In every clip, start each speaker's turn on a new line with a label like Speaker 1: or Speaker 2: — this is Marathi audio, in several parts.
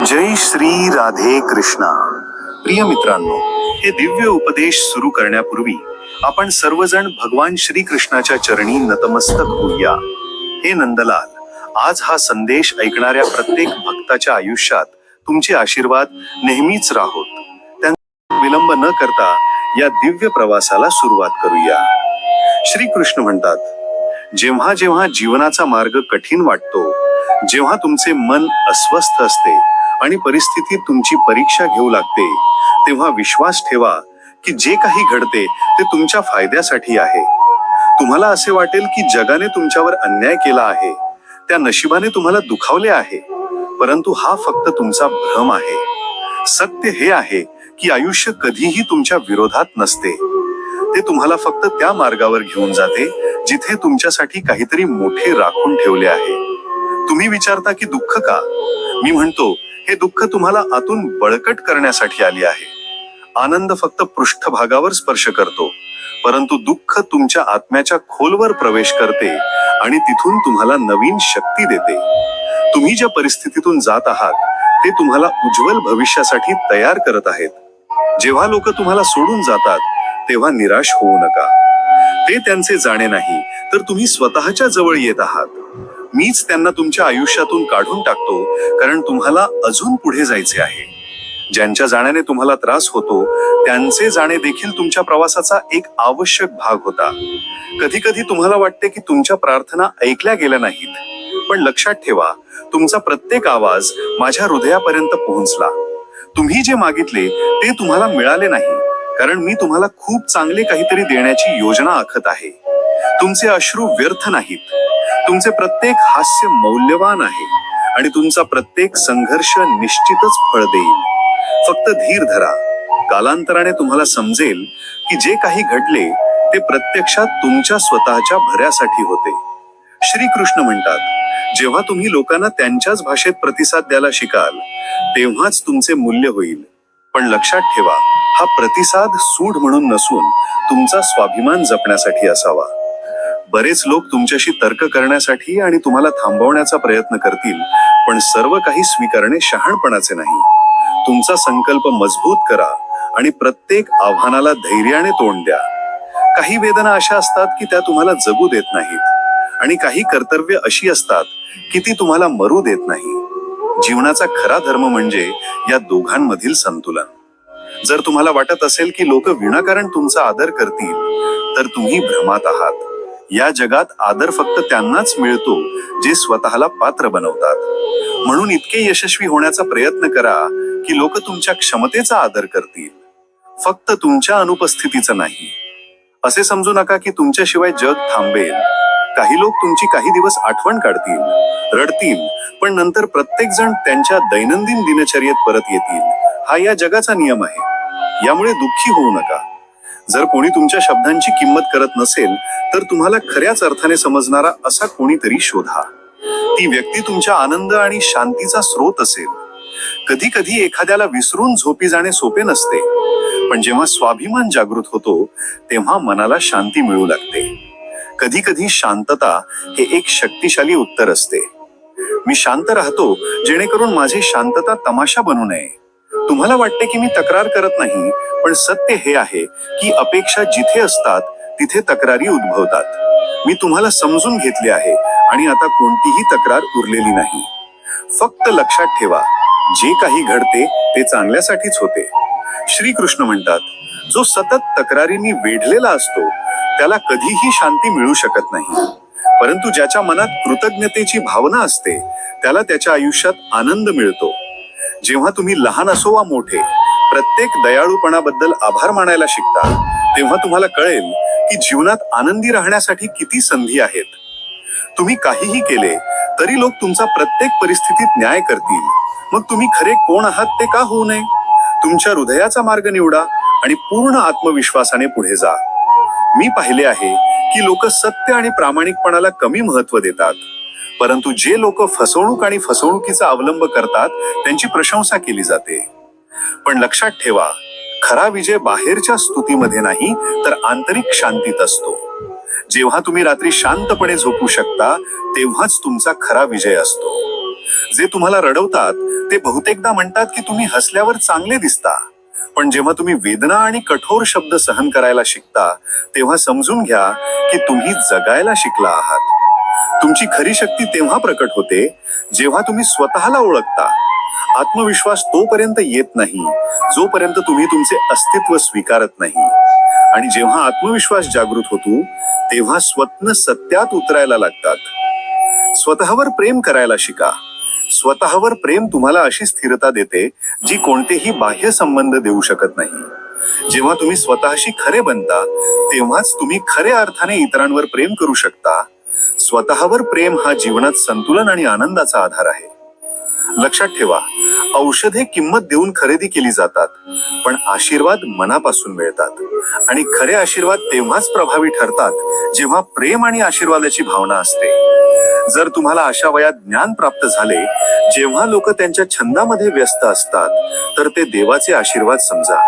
Speaker 1: जय श्री राधे कृष्णा. प्रिय मित्रांनो हे दिव्य उपदेश सुरू करण्यापूर्वी आपण सर्वजण भगवान श्री कृष्णाच्या चरणी नतमस्तक होऊया. हे नंदलाल आज हा संदेश ऐकणाऱ्या प्रत्येक भक्ताच्या आयुष्यात तुमचे आशीर्वाद नेहमीच राहोत. त्यांचा विलंब न करता या दिव्य प्रवासाला सुरुवात करूया. श्री कृष्ण म्हणतात जेव्हा जेव्हा जीवनाचा मार्ग कठीण वाटतो जेव्हा तुमचे मन अस्वस्थ असते आणि परिस्थिती तुमची परीक्षा घेऊ लागते. तेव्हा विश्वास ठेवा की जे काही घडते ते तुमच्या फायद्यासाठी आहे. तुम्हाला असे वाटेल की जगाने तुमच्यावर अन्याय केला आहे. त्या नशिबाने तुम्हाला दुखावले आहे. परंतु हा फक्त तुमचा भ्रम आहे. सत्य हे आहे की आयुष्य कधीही तुमच्या विरोधात नसते. ते तुम्हाला फक्त त्या मार्गावर घेऊन जाते जिथे तुमच्यासाठी काहीतरी मोठे राखून ठेवले आहे. तुम्ही विचारता की दुःख का? मी म्हणतो हे दुःख तुम्हाला आतून बळकट करण्यासाठी आली आहे. आनंद फक्त पृष्ठभागावर स्पर्श करतो परंतु दुःख तुमच्या आत्म्याच्या खोलवर प्रवेश करते आणि तिथून तुम्हाला नवीन शक्ती देते. तुम्ही ज्या परिस्थितीतून जात आहात ते तुम्हाला उज्ज्वल भविष्यासाठी तयार करत आहेत. जेव्हा लोक तुम्हाला सोडून जातात तेव्हा निराश होऊ नका. ते त्यांचे जाणे नाही तर तुम्ही स्वतःच्या जवळ येत आहात. मीच त्यांना तुमच्या आयुष्यातून काढून टाकतो कारण तुम्हाला अजून पुढे जायचे आहे. ज्यांच्या जाण्याने तुम्हाला त्रास होतो त्यांचे जाणे देखील तुमच्या प्रवासाचा एक आवश्यक भाग होता. कधी कधी तुम्हाला वाटते की तुमच्या प्रार्थना ऐकल्या गेल्या नाहीत. पण लक्षात ठेवा तुमचा प्रत्येक आवाज माझ्या हृदयापर्यंत पोहोचला. तुम्ही जे मागितले ते तुम्हाला मिळाले नाही कारण मी तुम्हाला खूप चांगले काहीतरी देण्याची योजना आखत आहे. तुमचे अश्रू व्यर्थ नाहीत. तुमचे प्रत्येक हास्य मौल्यवान आहे आणि तुमचा प्रत्येक संघर्ष निश्चितच फळ देईल. फक्त धीर धरा. कालांतराने तुम्हाला समजेल की जे काही घडले ते प्रत्यक्षात तुमच्या स्वतःच्या भऱ्यासाठी होते. श्री कृष्ण म्हणतात जेव्हा तुम्ही लोकांना त्यांच्याच भाषेत प्रतिसाद द्यायला शिकाल तेव्हाच तुमचे मूल्य होईल. पण लक्षात ठेवा हा प्रतिसाद सूड म्हणून नसून तुमचा स्वाभिमान जपण्यासाठी असावा. बरेच लोक तुमच्याशी तर्क करण्यासाठी आणि तुम्हाला थांबवण्याचा प्रयत्न करतील पण सर्व काही स्वीकारणे शहाणपणाचे नाही. तुमचा संकल्प मजबूत करा आणि प्रत्येक आव्हानाला धैर्याने तोंड द्या. काही वेदना अशा असतात की त्या तुम्हाला जगू देत नाहीत. आणि काही कर्तव्य अशी असतात की ती तुम्हाला मरू देत नाही. जीवनाचा खरा धर्म म्हणजे या दोघांमधील संतुलन. जर तुम्हाला वाटत असेल की लोक विनाकारण तुमचा आदर करतील तर तुम्ही भ्रमात आहात. या जगात आदर फक्त त्यांनाच मिळतो जे स्वतःला पात्र बनवतात. म्हणून इतके यशस्वी होण्याचा प्रयत्न करा की लोक तुमच्या क्षमतेचा आदर करतील. फक्त तुमच्या अनुपस्थितीचा नाही. असे समजू नका की तुमच्याशिवाय जग थांबेल. काही लोक तुमची काही दिवस आठवण काढतील रडतील पण नंतर प्रत्येक जण त्यांच्या दैनंदिन दिनचर्येत परत येतील. हा या जगाचा नियम आहे. यामुळे दुःखी होऊ नका. जर कोणी तुमच्या शब्दांची किंमत करत नसेल तर तुम्हाला खऱ्याच अर्थाने समजणारा असा कोणीतरी शोधा. ती व्यक्ती तुमच्या आनंद आणि शांतीचा स्रोत असेल. कधी कधी एखाद्याला विसरून झोपी जाणे सोपे नसते पण जेव्हा स्वाभिमान जागृत होतो तेव्हा मनाला शांती मिळू लागते. कधी कधी शांतता हे एक शक्तिशाली उत्तर असते. मी शांत राहतो जेणेकरून माझी शांतता तमाशा बनू नये. तुम्हाला वाटते की मी तक्रार करत नाही पण सत्य हे आहे की अपेक्षा जिथे असतात तिथे तक्रारी उद्भवतात. मी तुम्हाला समजून घेतले आहे आणि आता कोणतीही तक्रार उरलेली नाही. फक्त लक्षात ठेवा जे काही घडते ते चांगल्यासाठीच होते. श्रीकृष्ण म्हणतात जो सतत तक्रारींनी वेढलेला असतो त्याला कधीही शांती मिळू शकत नाही. परंतु ज्याच्या मनात कृतज्ञतेची भावना असते त्याला त्याच्या आयुष्यात आनंद मिळतो. जेव्हा तुम्ही लहान असो वा मोठे प्रत्येक दयाळूपणाबद्दल आभार मानायला शिकता तेव्हा तुम्हाला कळेल की जीवनात आनंदी राहण्यासाठी किती संधी आहेत. तुम्ही काहीही केले तरी लोक तुमचा प्रत्येक परिस्थितीत न्याय करतील. मग तुम्ही खरे कोण आहात ते का होऊ नये? तुमच्या हृदयाचा मार्ग निवडा आणि पूर्ण आत्मविश्वासाने पुढे जा. मी पाहिले आहे की लोक सत्य आणि प्रामाणिकपणाला कमी महत्त्व देतात. परंतु जे लोक फसवणूक आणि फसवणुकीचा अवलंब करतात त्यांची प्रशंसा केली जाते. पण लक्षात ठेवा खरा विजय बाहेरच्या स्तुतीमध्ये नाही तर आंतरिक शांतीत असतो. जेव्हा तुम्ही रात्री शांतपणे झोपू शकता तेव्हाच तुमचा खरा विजय असतो. जे तुम्हाला रडवतात ते बहुतेकदा म्हणतात की तुम्ही हसल्यावर चांगले दिसता. पण जेव्हा तुम्ही वेदना आणि कठोर शब्द सहन करायला शिकता तेव्हा समजून घ्या की तुम्ही जगायला शिकला आहात. तुमची खरी शक्ती तेव्हा प्रकट होते जेव्हा तुम्ही स्वतःला ओळखता. आत्मविश्वास तोपर्यंत येत नाही जोपर्यंत तुम्ही तुमचे अस्तित्व स्वीकारत नाही. आणि जेव्हा आत्मविश्वास जागृत होतो तेव्हा स्वप्न सत्यात उतरायला लागतात. स्वतःवर प्रेम करायला शिका. स्वतःवर प्रेम तुम्हाला अशी स्थिरता देते जी कोणतेही बाह्य संबंध देऊ शकत नाही. जेव्हा तुम्ही स्वतःशी खरे बनता तेव्हाच तुम्ही खऱ्या अर्थाने इतरांवर प्रेम करू शकता. स्वतःवर प्रेम हा जीवनात संतुलन आणि आनंदाचा आधार आहे. लक्षात ठेवा औषधे किंमत देऊन खरेदी केली जातात पण आशीर्वाद मनापासून मिळतात. आणि खरे आशीर्वाद तेव्हाच प्रभावी ठरतात जेव्हा प्रेम आणि आशीर्वादाची भावना असते. जर तुम्हाला अशा वयात ज्ञान प्राप्त झाले जेव्हा लोक त्यांच्या छंदामध्ये व्यस्त असतात तर ते देवाचे आशीर्वाद समजा.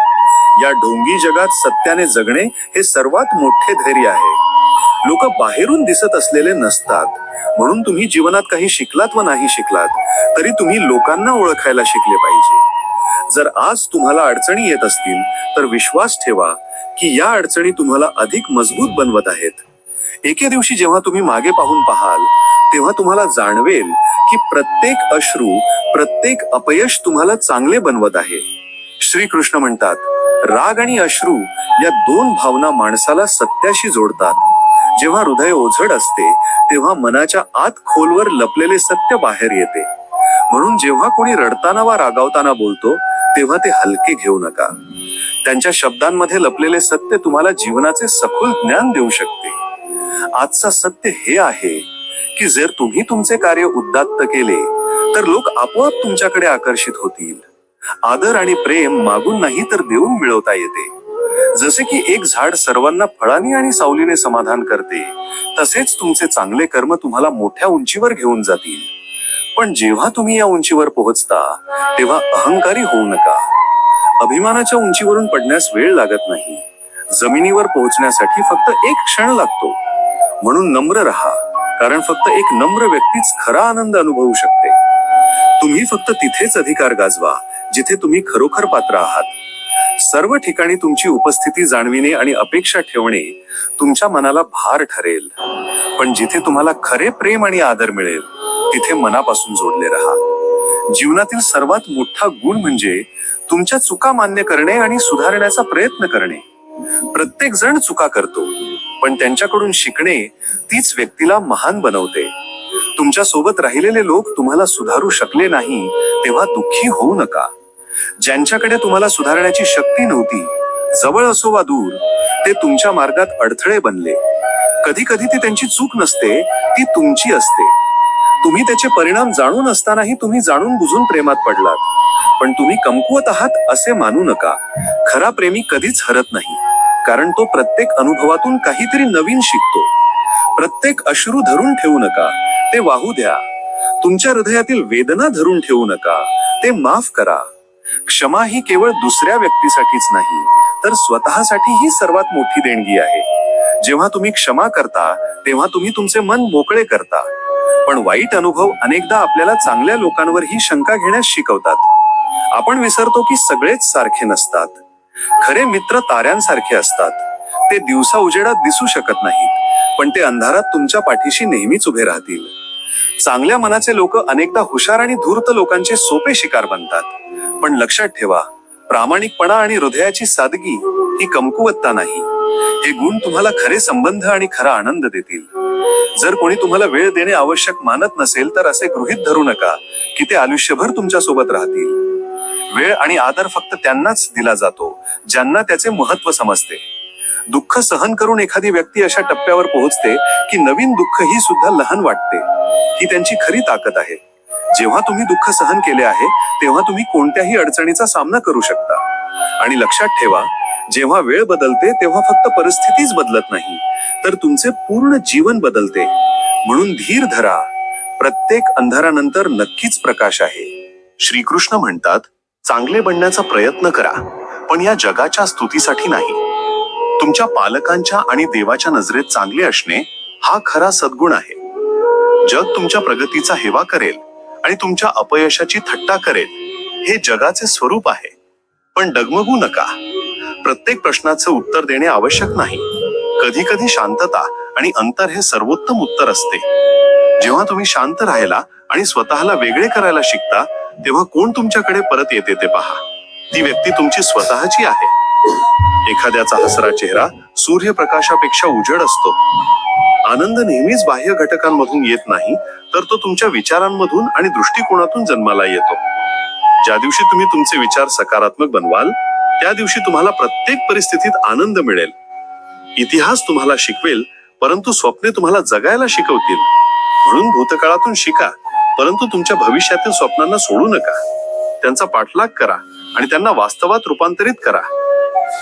Speaker 1: या ढोंगी जगात सत्याने जगणे हे सर्वात मोठे धैर्य आहे. लोक बाहेरून दिसत असलेले नसतात. म्हणून तुम्ही जीवनात काही शिकलात व नाही शिकलात तरी तुम्ही लोकांना ओळखायला शिकले पाहिजे. जर आज तुम्हाला अडचणी येत असतील तर विश्वास ठेवा की या अडचणी तुम्हाला अधिक मजबूत बनवत आहेत. एके दिवशी जेव्हा तुम्ही मागे पाहून पाहाल तेव्हा तुम्हाला जाणवेल की प्रत्येक अश्रू प्रत्येक अपयश तुम्हाला चांगले बनवत आहे. श्रीकृष्ण म्हणतात राग आणि अश्रू या दोन भावना माणसाला सत्याशी जोडतात. जेव्हा हृदय ओझड असते तेव्हा मनाच्या आत खोलवर लपलेले सत्य बाहेर येते. म्हणून जेव्हा कोणी रडताना वा रागावताना बोलतो तेव्हा ते हलके घेऊ नका. त्यांच्या शब्दांमध्ये लपलेले सत्य तुम्हाला जीवनाचे सखोल ज्ञान देऊ शकते. आजचा सत्य हे आहे की जर तुम्ही तुमचे कार्य उद्दात्त केले तर लोक आपोआप तुमच्याकडे आकर्षित होतील. आदर आणि प्रेम मागून नाही तर देऊन मिळवता येते. जसे की एक झाड सर्वांना फळांनी आणि सावलीने समाधान करते तसेच तुमचे चांगले कर्म तुम्हाला मोठ्या उंचीवर घेऊन जातील. पण जेव्हा तुम्ही या उंचीवर पोहोचता तेव्हा अहंकारी होऊ नका. अभिमानाच्या उंचीवरून पडण्यास वेळ लागत नाही. जमिनीवर पोहोचण्यासाठी फक्त एक क्षण लागतो. म्हणून नम्र राहा कारण फक्त एक नम्र व्यक्तीच खरा आनंद अनुभवू शकते. तुम्ही फक्त तिथेच अधिकार गाजवा जिथे तुम्ही खरोखर पात्र आहात. सर्व ठिकाणी तुमची उपस्थिती जाणविणे आणि अपेक्षा ठेवणे तुमच्या मनाला भार ठरेल. पण जिथे तुम्हाला खरे प्रेम आणि आदर मिळेल तिथे मनापासून जोडले राहा. जीवनातील सर्वात मोठा गुण म्हणजे तुमच्या चुका मान्य करणे आणि सुधारण्याचा प्रयत्न करणे. प्रत्येक जण चुका करतो पण त्यांच्याकडून शिकणे तीच व्यक्तीला महान बनवते. तुमच्यासोबत राहिलेले लोक तुम्हाला सुधारू शकले नाही तेव्हा दुःखी होऊ नका. ज्यांच्याकडे तुम्हाला सुधारण्याची शक्ती नव्हती जवळ असो वा दूर ते तुमच्या मार्गात अडथळे बनले. कधी कधी ती त्यांची चूक नसते ती तुमची असते. तुम्ही त्याचे परिणाम जाणून असतानाही तुम्ही जाणून बुजून प्रेमात पडलात. पण तुम्ही कमकुवत आहात असे मानू नका. खरा प्रेमी कधीच हरत नाही कारण तो प्रत्येक अनुभवातून काहीतरी नवीन शिकतो. प्रत्येक अश्रू धरून ठेवू नका ते वाहू द्या. तुमच्या हृदयातील वेदना धरून ठेवू नका ते माफ करा. क्षमा ही केवळ दुसऱ्या व्यक्तीसाठीच नाही तर स्वतःसाठी ही सर्वात मोठी देणगी आहे. जेव्हा तुम्ही क्षमा करता तेव्हा तुम्ही तुमचे मन मोकळे करता. पण वाईट अनुभव अनेकदा आपल्याला चांगल्या लोकांवर ही शंका घेण्यास शिकवतात. आपण विसरतो की सगळेच सारखे नसतात. खरे मित्र ताऱ्यांसारखे असतात. ते दिवसा उजेडात दिसू शकत नाहीत पण ते अंधारात तुमच्या पाठीशी नेहमीच उभे राहतील. चांगल्या मनाचे लोक अनेकदा हुशार आणि धूर्त लोकांचे सोपे शिकार बनतात. पण लक्षात ठेवा प्रामाणिकपणा आणि हृदयाची सादगी ही कमकुवत्ता नाही. हे गुण तुम्हाला खरे संबंध आणि खरा आनंद देतील. जर कोणी तुम्हाला वेळ देणे आवश्यक मानत नसेल तर असे गृहीत धरू नका की ते आयुष्यभर तुमच्यासोबत राहतील. वेळ आणि आदर फक्त त्यांनाच दिला जातो ज्यांना त्याचे महत्त्व समजते. दुःख सहन करून एखादी व्यक्ती अशा टप्प्यावर पोहोचते की नवीन दुःख ही सुद्धा लहान वाटते. ही त्यांची खरी ताकद आहे. जेव्हा तुम्ही दुःख सहन केले आहे तेव्हा तुम्ही कोणत्याही अडचणीचा सामना करू शकता. आणि लक्षात ठेवा जेव्हा वेळ बदलते तेव्हा फक्त परिस्थितीच बदलत नाही तर तुमचे पूर्ण जीवन बदलते. म्हणून धीर धरा. प्रत्येक अंधारानंतर नक्कीच प्रकाश आहे. श्रीकृष्ण म्हणतात चांगले बनण्याचा प्रयत्न करा पण या जगाच्या स्तुतीसाठी नाही. तुमच्या पालकांच्या आणि देवाच्या नजरेत चांगले असणे हा खरा सद्गुण आहे. जग तुमच्या प्रगतीचा हेवा करेल. आणि तुमच्या अपयशाची थट्टा करेल हे जगाचे स्वरूप आहे. पण डगमगू नका. प्रत्येक प्रश्नाचं उत्तर देणे आवश्यक नाही. कधी कधी शांतता आणि अंतर हे सर्वोत्तम उत्तर असते. जेव्हा तुम्ही शांत राहायला आणि स्वतःला वेगळे करायला शिकता तेव्हा कोण तुमच्याकडे परत येते ते पहा. ती व्यक्ती तुमची स्वतःची आहे. एखाद्याचा हसरा चेहरा सूर्यप्रकाशापेक्षा उजड असतो. आनंद नेहमीच बाह्य घटकांमधून येत नाही तर तो तुमच्या विचारांमधून आणि दृष्टिकोनातून जन्माला येतो. ज्या दिवशी तुम्ही तुमचे विचार सकारात्मक बनवाल त्या दिवशी तुम्हाला प्रत्येक परिस्थितीत आनंद मिळेल. इतिहास तुम्हाला शिकवेल परंतु स्वप्ने तुम्हाला जगायला शिकवतील. म्हणून भूतकाळातून शिका परंतु तुमच्या भविष्यातील स्वप्नांना सोडू नका. त्यांचा पाठलाग करा आणि त्यांना वास्तवात रूपांतरित करा.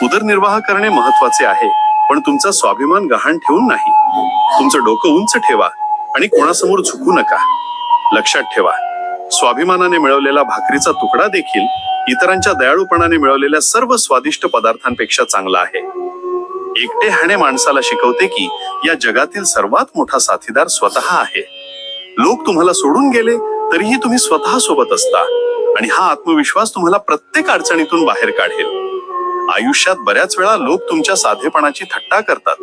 Speaker 1: उदरनिर्वाह करणे महत्त्वाचे आहे पण तुमचा स्वाभिमान गहाण ठेवून नाही. तुमचं डोकं उंच ठेवा आणि कोणासमोर झुकू नका. लक्षात ठेवा स्वाभिमानाने मिळवलेला भाकरीचा तुकडा देखील इतरांच्या दयाळूपणाने मिळवलेल्या सर्व स्वादिष्ट पदार्थांपेक्षा चांगला आहे. एकटे हाणे माणसाला शिकवते की या जगातील सर्वात मोठा साथीदार स्वतः आहे. लोक तुम्हाला सोडून गेले तरीही तुम्ही स्वतः सोबत असता आणि हा आत्मविश्वास तुम्हाला प्रत्येक अडचणीतून बाहेर काढेल. आयुष्यात बऱ्याच वेळा लोक तुमच्या साधेपणाची थट्टा करतात.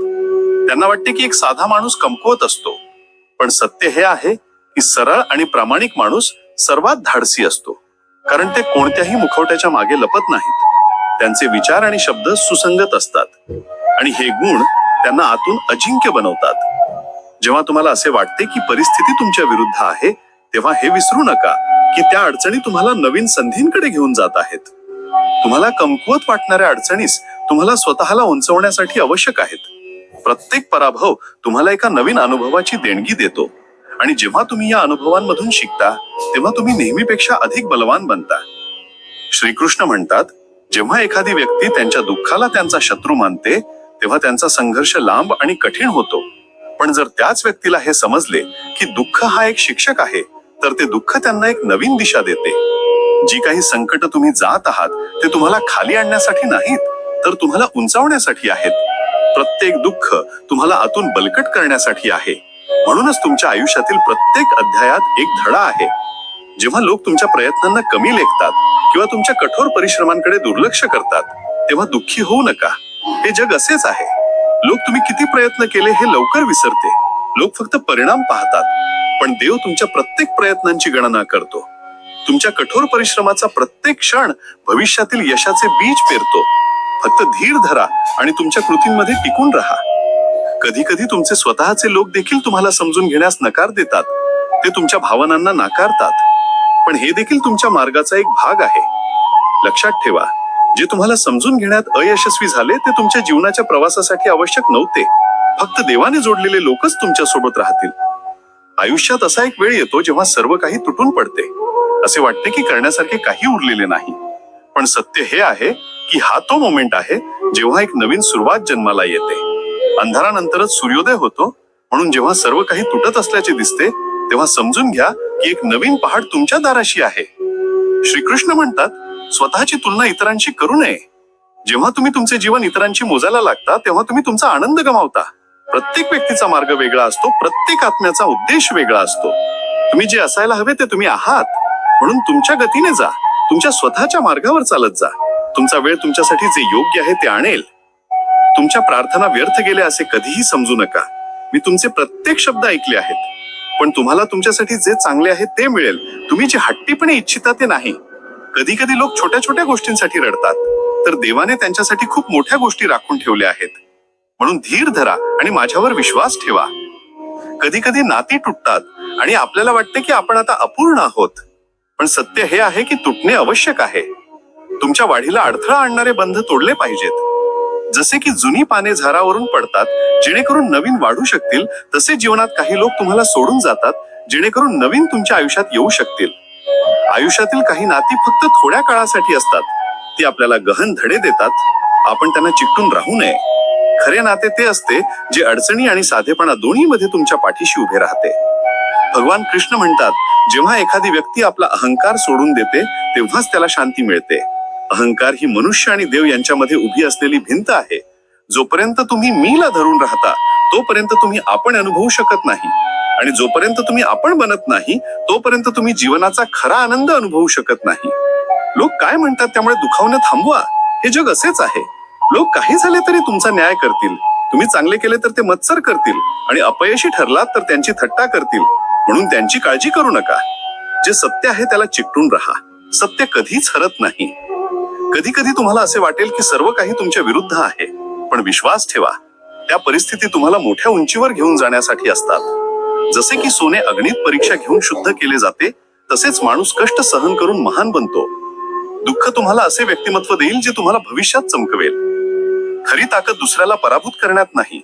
Speaker 1: त्यांना वाटते की एक साधा माणूस कमकुवत असतो. पण सत्य हे आहे की सरळ आणि प्रामाणिक माणूस सर्वात धाडसी असतो. कारण ते कोणत्याही मुखवट्याच्या मागे लपत नाहीत. त्यांचे विचार आणि शब्द सुसंगत असतात. आणि हे गुण त्यांना आतून अजिंक्य बनवतात. जेव्हा तुम्हाला असे वाटते की परिस्थिती तुमच्या विरुद्ध आहे तेव्हा हे विसरू नका की त्या अडचणी तुम्हाला नवीन संधींकडे घेऊन जात आहेत. तुम्हाला कमकुवत वाटणाऱ्या अडचणीस तुम्हाला स्वतःला उंचवण्यासाठी आवश्यक आहेत. प्रत्येक पराभव तुम्हाला एका नवीन अनुभवाची देणगी देतो. आणि जेव्हा तुम्ही या अनुभवांमधून शिकता तेव्हा तुम्ही नेहमीपेक्षा अधिक बलवान बनता. श्रीकृष्ण म्हणतात जेव्हा एखादी व्यक्ती त्यांच्या दुःखाला त्यांचा शत्रू मानते तेव्हा त्यांचा संघर्ष लांब आणि कठीण होतो. पण जर त्याच व्यक्तीला हे समजले की दुःख हा एक शिक्षक आहे तर ते दुःख त्यांना एक नवीन दिशा देते. जी काही संकट तुम्ही जात आहात ते तुम्हाला खाली आणण्यासाठी नाहीत तर तुम्हाला उंचावण्यासाठी आहेत. प्रत्येक दुःख तुम्हाला आतून बलकट करण्यासाठी आहे. म्हणूनच तुमच्या आयुष्यातील प्रत्येक अध्यायात एक धडा आहे. जेव्हा लोक तुमच्या प्रयत्नांना कमी लेखतात किंवा तुमच्या कठोर परिश्रमांकडे दुर्लक्ष करतात तेव्हा दुःखी होऊ नका. हे जग असेच आहे. लोक तुम्ही किती प्रयत्न केले हे लवकर विसरते. लोक फक्त परिणाम पाहतात पण देव तुमच्या प्रत्येक प्रयत्नांची गणना करतो. तुमच्या कठोर परिश्रमाचा प्रत्येक क्षण भविष्यातील यशाचे बीज पेरतो. फक्त धीर धरा आणि तुमच्या कृतींमध्ये टिकून राहा. कधी कधी तुमचे स्वतःचे लोक देखील तुम्हाला समजून घेण्यास नकार देतात. ते तुमच्या भावनांना नाकारतात. पण हे देखील तुमच्या मार्गाचा एक भाग आहे. लक्षात ठेवा जे तुम्हाला समजून घेण्यात अयशस्वी झाले ते तुमच्या जीवनाच्या प्रवासासाठी आवश्यक नव्हते. फक्त देवाने जोडलेले लोकच तुमच्यासोबत राहतील. आयुष्यात असा एक वेळ येतो जेव्हा सर्व काही तुटून पडते. असे वाटते की करण्यासारखे काही उरलेले नाही. पण सत्य हे आहे की हा तो मोमेंट आहे जेव्हा एक नवीन सुरुवात जन्माला येते. अंधारानंतरच सूर्योदय होतो म्हणून जेव्हा सर्व काही तुटत असल्याचे दिसते तेव्हा समजून घ्या की एक नवीन पहाड तुमच्या दाराशी आहे. श्रीकृष्ण म्हणतात स्वतःची तुलना इतरांशी करू नये. जेव्हा तुम्ही तुमचे जीवन इतरांशी मोजायला लागता तेव्हा तुम्ही तुमचा आनंद गमावता. प्रत्येक व्यक्तीचा मार्ग वेगळा असतो प्रत्येक आत्म्याचा उद्देश वेगळा असतो. तुम्ही जे असायला हवे ते तुम्ही आहात. म्हणून तुमच्या गतीने जा. तुमच्या स्वतःच्या मार्गावर चालत जा. तुमचा वेळ तुमच्यासाठी जे योग्य आहे ते आणेल. तुमच्या प्रार्थना व्यर्थ गेल्या असे कधीही समजू नका. मी तुमचे प्रत्येक शब्द ऐकले आहेत. पण तुम्हाला तुमच्यासाठी जे चांगले आहे ते मिळेल. तुम्ही जे हट्टीपणे इच्छिता ते नाही. कधी कधी लोक छोट्या छोट्या गोष्टींसाठी रडतात. तर देवाने त्यांच्यासाठी खूप मोठ्या गोष्टी राखून ठेवल्या आहेत. म्हणून धीर धरा आणि माझ्यावर विश्वास ठेवा. कधी कधी नाती तुटतात आणि आपल्याला वाटते की आपण आता अपूर्ण आहोत. पण सत्य हे आहे की तुटणे आवश्यक आहे. तुमच्या वाढीला अडथळा आणणारे बंध तोडले पाहिजेत. जसे की जुनी पाने झारावरून पडतात जेणेकरून नवीन वाढू शकतील तसे जीवनात काही लोक तुम्हाला सोडून जातात जेणेकरून नवीन तुमच्या आयुष्यात येऊ शकतील. आयुष्यातील काही नाती फक्त थोड्या काळासाठी असतात. ती आपल्याला गहन धडे देतात. आपण त्यांना चिकटून राहू नये. खरे नाते ते असते जे अडचणी आणि साधेपणा दोन्ही मध्ये तुमच्या पाठीशी उभे राहते. भगवान कृष्ण म्हणतात जेव्हा एखादी व्यक्ती आपला अहंकार सोडून देते तेव्हाच त्याला शांती मिळते. अहंकार ही मनुष्य आणि देव यांच्यामध्ये उभी असलेली भिंत आहे. जोपर्यंत तुम्ही मीला धरून राहता तोपर्यंत तुम्ही आपण अनुभवू शकत नाही. आणि जोपर्यंत तुम्ही आपण बनत नाही तोपर्यंत तुम्ही जीवनाचा खरा आनंद अनुभवू शकत नाही. लोक काय म्हणतात त्यामुळे दुखावणं थांबवा? हे जग असेच आहे. लोक काही झाले तरी तुमचा न्याय करतील. तुम्ही चांगले केले तर ते मत्सर करतील. आणि अपयशी ठरलात तर त्यांची थट्टा करतील. म्हणून त्यांची काळजी करू नका. जे सत्य आहे त्याला चिकटून राहा. सत्य कधीच हरत नाही. कधी कधी तुम्हाला असे वाटेल की सर्व काही तुमच्या विरुद्ध आहे. पण विश्वास ठेवा. त्या परिस्थिती तुम्हाला मोठ्या उंचीवर घेऊन जाण्यासाठी असतात. जसे की सोने अग्नीत परीक्षा घेऊन शुद्ध केले जाते तसेच माणूस कष्ट सहन करून महान बनतो. दुःख तुम्हाला असे व्यक्तिमत्व देईल जे तुम्हाला भविष्यात चमकवेल. खरी ताकद दुसऱ्याला पराभूत करण्यात नाही.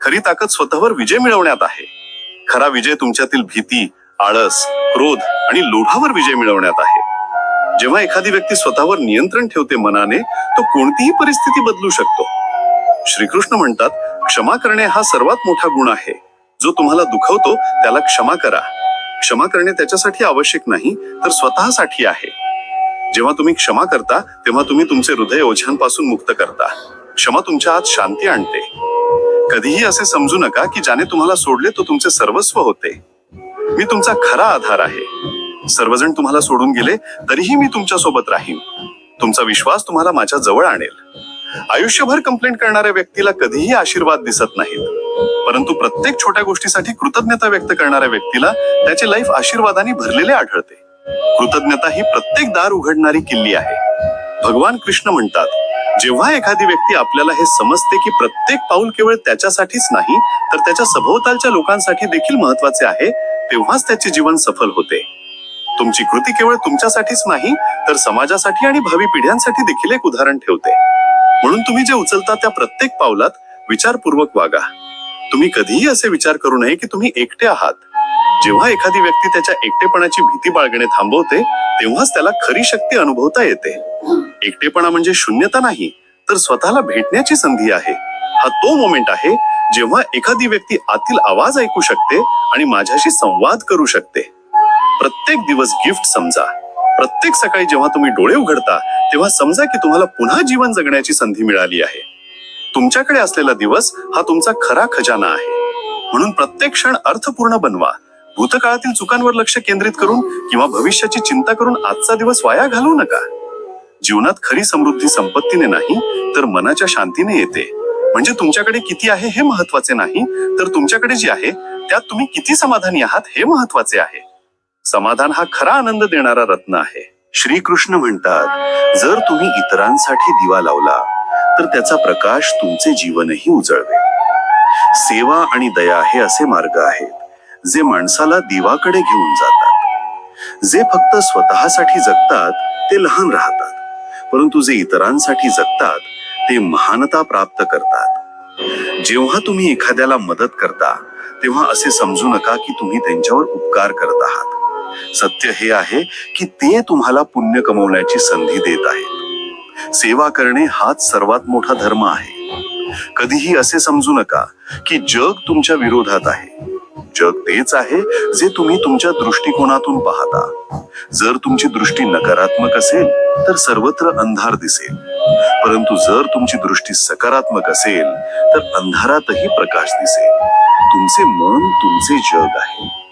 Speaker 1: खरी ताकद स्वतःवर विजय मिळवण्यात आहे. खरा विजय तुमच्यातील भीती आळस क्रोध आणि लोभावर विजय मिळवण्यात आहे. जेव्हा एखादी व्यक्ती स्वतःवर नियंत्रण ठेवते मनाने तो कोणतीही परिस्थिती बदलू शकतो. श्रीकृष्ण म्हणतात क्षमा करणे हा सर्वात मोठा गुण आहे. जो तुम्हाला दुखवतो त्याला क्षमा करा. क्षमा करणे त्याच्यासाठी आवश्यक नाही तर स्वतःसाठी आहे. जेव्हा तुम्ही क्षमा करता तेव्हा तुम्ही तुमचे हृदय ओझ्यांपासून मुक्त करता. क्षमा तुमच्या आत शांती आणते. कधीही असे समजू नका की ज्याने तुम्हाला सोडले तो तुमचे सर्वस्व होते. मी तुमचा खरा आधार आहे. सर्वजण तुम्हाला सोडून गेले तरीही मी तुमच्यासोबत राहीन. तुमचा विश्वास तुम्हाला माझ्या जवळ आणेल. आयुष्यभर कंप्लेंट करणाऱ्या व्यक्तीला कधीही आशीर्वाद दिसत नाहीत. परंतु प्रत्येक छोट्या गोष्टीसाठी कृतज्ञता व्यक्त करणाऱ्या व्यक्तीला त्याचे लाईफ आशीर्वादाने भरलेले आढळते. कृतज्ञता ही प्रत्येक दार उघडणारी किल्ली आहे. भगवान कृष्ण म्हणतात जेव्हा एखादी व्यक्ती आपल्याला हे समजते की प्रत्येक पाऊल केवळ त्याच्यासाठीच नाही तर त्याच्या सभोवतालच्या लोकांसाठी देखील महत्त्वाचे आहे तेव्हाच त्याचे जीवन सफल होते. तुमची कृती केवळ तुमच्यासाठीच नाही तर समाजासाठी आणि भावी पिढ्यांसाठी देखील एक उदाहरण ठेवते. म्हणून तुम्ही जे उचलता त्या प्रत्येक पावलात विचारपूर्वक वागा. तुम्ही कधीही असे विचार करू नये की तुम्ही एकटे आहात. जेव्हा एखादी व्यक्ती त्याच्या एकटेपणाची भीती बाळगणे थांबवते तेव्हाच त्याला खरी शक्ती अनुभवता येते. एकटेपणा म्हणजे शून्यता नाही तर स्वतःला भेटण्याची संधी आहे. हा तो मोमेंट आहे जेव्हा एखादी व्यक्ती आतील आवाज ऐकू शकते आणि माझ्याशी संवाद करू शकते. प्रत्येक दिवस गिफ्ट समजा. प्रत्येक सकाळी जेव्हा तुम्ही डोळे उघडता तेव्हा समजा की तुम्हाला पुन्हा जीवन जगण्याची संधी मिळाली आहे. तुमच्याकडे असलेला दिवस हा तुमचा खरा खजाना आहे. म्हणून प्रत्येक क्षण अर्थपूर्ण बनवा. भूतकाळातील चुकांवर लक्ष केंद्रित करून किंवा भविष्याची चिंता करून आजचा दिवस वाया घालवू नका. जीवनात खरी समृद्धी संपत्तीने नाही तर मनाच्या शांतीने येते. म्हणजे तुमच्याकडे किती आहे हे महत्त्वाचे नाही तर तुमच्याकडे जे आहे त्यात तुम्ही किती समाधानी आहात हे महत्त्वाचे आहे. समाधान हा खरा आनंद देणारा रत्न आहे. श्रीकृष्ण म्हणतात जर तुम्ही इतरांसाठी दिवा लावला तर त्याचा प्रकाश तुमचे जीवनही उजळवे सेवा आणि दया हे असे मार्ग आहेत जे माणसाला दिवाकडे घेऊन जातात. जे फक्त स्वतःसाठी जगतात ते लहान राहतात. परंतु जे इतरांसाठी जगतात ते महानता प्राप्त करतात. जेव्हा तुम्ही एखाद्याला मदत करता तेव्हा असे समजू नका की तुम्ही त्यांच्यावर उपकार करत आहात. सत्य हे आहे की ते तुम्हाला पुण्य कमवण्याची संधी देत आहेत. सेवा करणे हाच सर्वात मोठा धर्म आहे. कधीही असे समजू नका की जग तुमच्या विरोधात आहे. जग तेच आहे जे तुम्ही तुमच्या दृष्टिकोनातून पाहता. जर तुमची दृष्टी नकारात्मक असेल तर सर्वत्र अंधार दिसेल. परंतु जर तुमची दृष्टी सकारात्मक असेल तर अंधारातही प्रकाश दिसेल. तुमचे मन तुमचे जग आहे.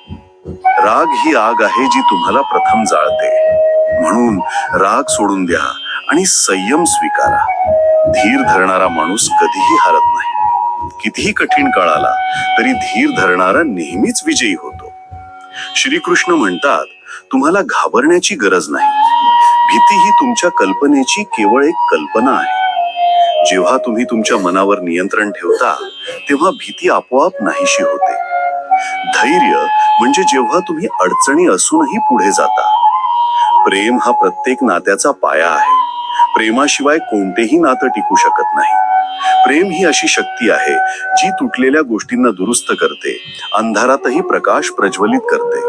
Speaker 1: राग ही आग आहे जी तुम्हाला प्रथम जाळते. म्हणून राग सोडून द्या आणि संयम स्वीकारा. धीर धरणारा माणूस कधीही हरत नाही. कितीही कठीण काळ आला तरी धीर धरणारा नेहमीच विजयी होतो. श्रीकृष्ण म्हणतात तुम्हाला घाबरण्याची गरज नाही. भीती ही तुमच्या कल्पनेची केवळ एक कल्पना आहे. जेव्हा तुम्ही तुमच्या मनावर नियंत्रण ठेवता तेव्हा भीती आपोआप नाहीशी होते. धैर्य म्हणजे जेव्हा तुम्ही अडचणी असूनही पुढे जाता. प्रेम हा प्रत्येक नात्याचा पाया आहे. प्रेमाशिवाय कोणतेही नातं टिकू शकत नाही. प्रेम ही अशी शक्ती आहे जी तुटलेल्या गोष्टींना दुरुस्त करते अंधारातही प्रकाश प्रज्वलित करते.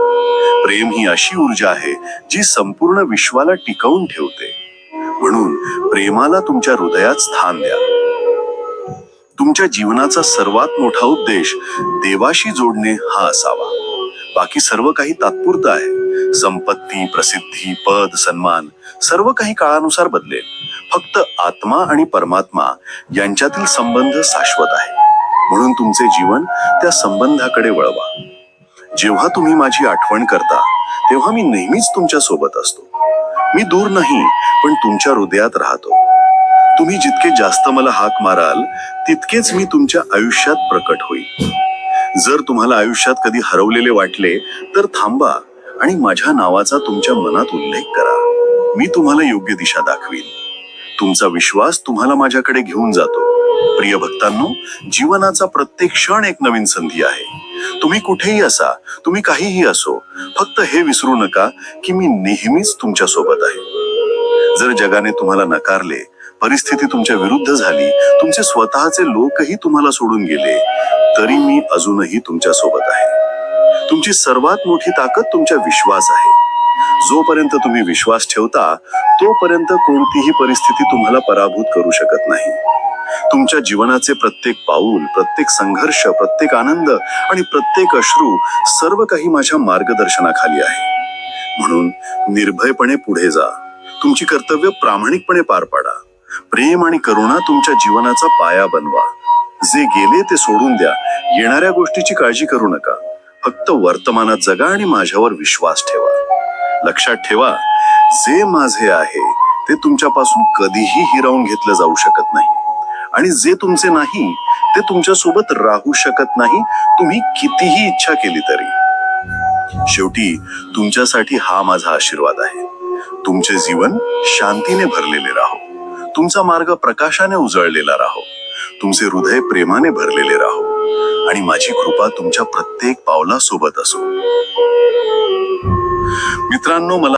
Speaker 1: प्रेम ही अशी ऊर्जा आहे जी संपूर्ण विश्वाला टिकवून ठेवते. म्हणून प्रेमाला तुमच्या हृदयात स्थान द्या. तुमच्या जीवनाचा सर्वात मोठा उद्देश देवाशी जोडणे हा असावा. बाकी सर्व काही तात्पुरतं आहे. संपत्ती प्रसिद्धी पद सन्मान सर्व काही काळानुसार बदलेल. फक्त आत्मा आणि परमात्मा यांच्यातील संबंध शाश्वत आहे. म्हणून तुमचे जीवन त्या संबंधाकडे वळवा. जेव्हा तुम्ही माझी आठवण करता तेव्हा मी नेहमीच तुमच्यासोबत असतो. मी दूर नाही पण तुमच्या हृदयात राहतो. तुम्ही जितके जास्त मला हाक माराल तितकेच मी तुमच्या आयुष्यात प्रकट होईल जर तुम्हाला आयुष्यात कधी हरवलेले वाटले तर थांबा. आणि माझ्या नावाचा तुमच्या मनात उल्लेख करा. मी तुम्हाला योग्य दिशा दाखवीन. तुमचा विश्वास तुम्हाला माझ्याकडे घेऊन जातो. प्रिय भक्तांनो जीवनाचा प्रत्येक क्षण एक नवीन संधी आहे. तुम्ही कुठेही असा तुम्ही काहीही असो फक्त हे विसरू नका की मी नेहमीच तुमच्यासोबत आहे. जर जगाने तुम्हाला नकारले परिस्थिती तुमच्या विरुद्ध झाली तुमचे स्वतःचे लोकही तुम्हाला सोडून गेले तरी मी अजूनही तुमच्यासोबत आहे. तुमची सर्वात मोठी ताकद तुमच्या विश्वास आहे. जोपर्यंत तुम्ही विश्वास ठेवता तोपर्यंत कोणतीही परिस्थिती तुम्हाला पराभूत करू शकत नाही. तुमच्या जीवनाचे प्रत्येक पाऊल प्रत्येक संघर्ष प्रत्येक आनंद आणि प्रत्येक अश्रू सर्व काही माझ्या मार्गदर्शनाखाली आहे. म्हणून निर्भयपणे पुढे जा. तुमची कर्तव्य प्रामाणिकपणे पार पाडा. प्रेम आणि करुणा तुमच्या जीवनाचा पाया बनवा. जे गेले ते सोडून द्या. येणाऱ्या गोष्टीची काळजी करू नका. फक्त वर्तमानात जगा आणि माझ्यावर विश्वास ठेवा. लक्षात ठेवा जे माझे आहे ते तुमच्यापासून कधीही हिरावून घेतलं जाऊ शकत नाही. आणि जे तुमचे नाही ते तुमच्यासोबत राहू शकत नाही तुम्ही कितीही इच्छा केली तरी. शेवटी तुमच्यासाठी हा माझा आशीर्वाद आहे. तुमचे जीवन शांतीने भरलेले राहो. तुमचा मार्ग प्रकाशाने उजळलेला राहो. तुमचे हृदय प्रेमाने भरलेले राहो. आणि माझी कृपा तुमच्या प्रत्येक पावला सोबत असो. मित्रांनो मला